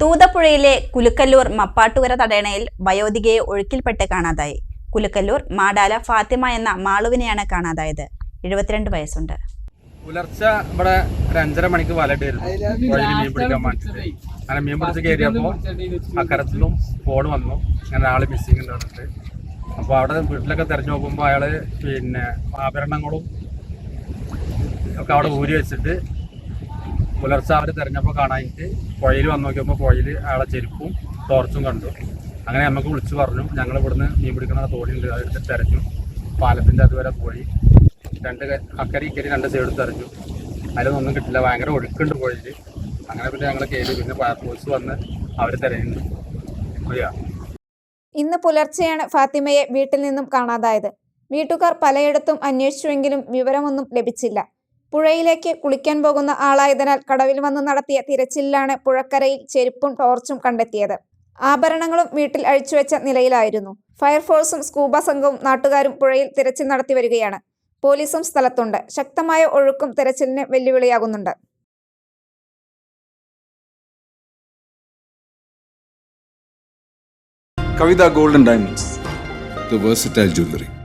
തൂതപ്പുഴയിലെ കുലുക്കല്ലൂർ മപ്പാട്ടുകര തടയണയിൽ വയോധികയെ ഒഴുക്കിൽപ്പെട്ട് കാണാതായി. കുലുക്കല്ലൂർ മാടാല ഫാത്തിമ എന്ന മാളുവിനെയാണ് കാണാതായത്. എഴുപത്തിരണ്ട് വയസ്സുണ്ട്. പുലർച്ചെ ഇവിടെ ഒരു അഞ്ചര മണിക്ക് വലട്ടായിരുന്നു വഴിയിൽ മീൻ പിടിക്കാൻ വേണ്ടിട്ട്. അങ്ങനെ മീൻ പിടിച്ച് കയറിയപ്പോൾ അക്കരത്തിലും ഫോൺ വന്നു. അങ്ങനെ ആൾ മിസ്സിങ് ഉണ്ട് പറഞ്ഞിട്ട്. അപ്പോൾ അവിടെ വീട്ടിലൊക്കെ തിരഞ്ഞു നോക്കുമ്പോൾ അയാൾ പിന്നെ ആഭരണങ്ങളും ഒക്കെ അവിടെ ഊരി വെച്ചിട്ട് പുലർച്ചെ അവർ തിരഞ്ഞപ്പോൾ കാണാനിട്ട് പുഴയിൽ വന്ന് നോക്കിയപ്പോൾ പുഴയിൽ അയാളെ ചെരുപ്പും ടോർച്ചും കണ്ടു. അങ്ങനെ നമുക്ക് വിളിച്ചു പറഞ്ഞു. ഞങ്ങൾ ഇവിടുന്ന് മീൻ പിടിക്കുന്ന തോടിയുണ്ട്. അതെടുത്ത് തെരഞ്ഞു. പാലത്തിന്റെ അതുവരെ പോയി. രണ്ട് അക്കരി അക്കരെ ഇക്കരി രണ്ട് സൈഡ് തെരഞ്ഞു. അതിലൊന്നും കിട്ടില്ല. ഭയങ്കര ഒഴുക്കുണ്ട് പുഴയിൽ അങ്ങനെ പിന്നെ ഞങ്ങൾ കയറി പിന്നെ ഫയർഫോഴ്സ് വന്ന് അവർ തിരയുന്നു. അറിയാം ഇന്ന് പുലർച്ചെയാണ് ഫാത്തിമയെ വീട്ടിൽ നിന്നും കാണാതായത്. വീട്ടുകാർ പലയിടത്തും അന്വേഷിച്ചുവെങ്കിലും വിവരമൊന്നും ലഭിച്ചില്ല. പുഴയിലേക്ക് കുളിക്കാൻ പോകുന്ന ആളായതിനാൽ കടവിൽ വന്ന് നടത്തിയ തിരച്ചിലാണ് പുഴക്കരയിൽ ചെരുപ്പും ടോർച്ചും കണ്ടെത്തിയത്. ആഭരണങ്ങളും വീട്ടിൽ അഴിച്ചുവെച്ച നിലയിലായിരുന്നു. ഫയർഫോഴ്സും സ്കൂബ സംഘവും നാട്ടുകാരും പുഴയിൽ തിരച്ചിൽ നടത്തി വരികയാണ്. പോലീസും സ്ഥലത്തുണ്ട്. ശക്തമായ ഒഴുക്കും തിരച്ചിലിന് വെല്ലുവിളിയാകുന്നുണ്ട്. Kavitha golden diamonds. Diamonds. the versatile jewelry.